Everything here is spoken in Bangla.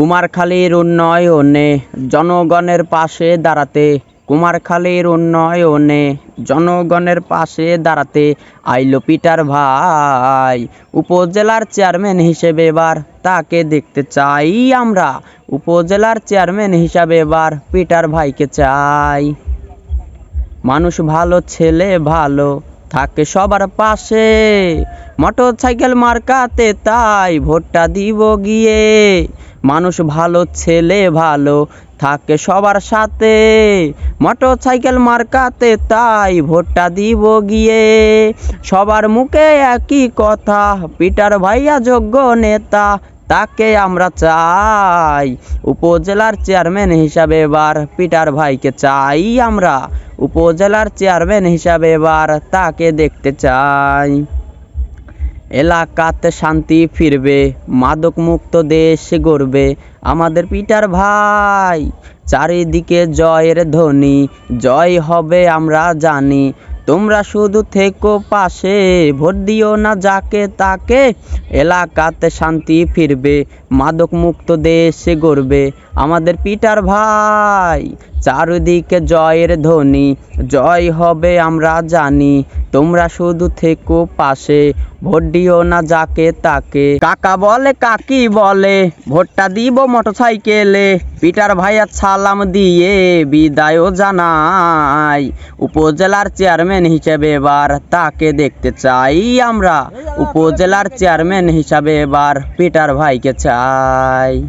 কুমারখালীর উন্নয়নে জনগণের পাশে দাঁড়াতে, কুমারখালীর উন্নয়নে জনগণের পাশে দাঁড়াতে আইলো পিটার ভাই। উপজেলার চেয়ারম্যান হিসেবে এবার তাকে দেখতে চাই আমরা। উপজেলার চেয়ারম্যান হিসাবে এবার পিটার ভাইকে চাই। মানুষ ভালো, ছেলে ভালো থাকে সবার পাশে। মোটর সাইকেল মার্কাতে তাই ভোটটা দিব গিয়ে। মানুষ ভালো, ছেলে ভালো, থাকে সবার সাথে। মোটর সাইকেল মার্কাতে তাই ভোটটা দিব গিয়ে। সবার মুখে একই কথা, পিটার ভাইয়া যোগ্য নেতা তাকে আমরা চাই। উপজেলার চেয়ারম্যান হিসাবে এবার পিটার ভাইকে চাই আমরা। উপজেলার চেয়ারম্যান হিসাবে এবার তাকে দেখতে চাই। এলাকাতে শান্তি ফিরবে মাদক মুক্ত দেশ গড়বে। আমাদের পিটার ভাই, চারিদিকে জয়ের ধ্বনি। জয় হবে আমরা জানি তোমরা শুধু থেকো পাশে, ভোট দিও না যাকে তাকে। এলাকাতে শান্তি ফিরবে মাদক মুক্ত দেশে গড়বে। আমাদের পিটার ভাই, চারিদিকে জয়ের ধ্বনি জয় হবে, আমরা জানি। তোমরা শুধু থেকো পাশে, ভোট দিও না যাকে তাকে। কাকা বলে, কাকি বলে, ভোটটা দিব মোটর সাইকেলে পিটার ভাইয়া সালাম দিয়ে বিদায়ও জানাই। উপজেলার চেয়ারম্যান হিসেবে এবার তাকে দেখতে চাই আমরা। উপজেলার চেয়ারম্যান হিসাবে এবার পিটার ভাইকে চাই।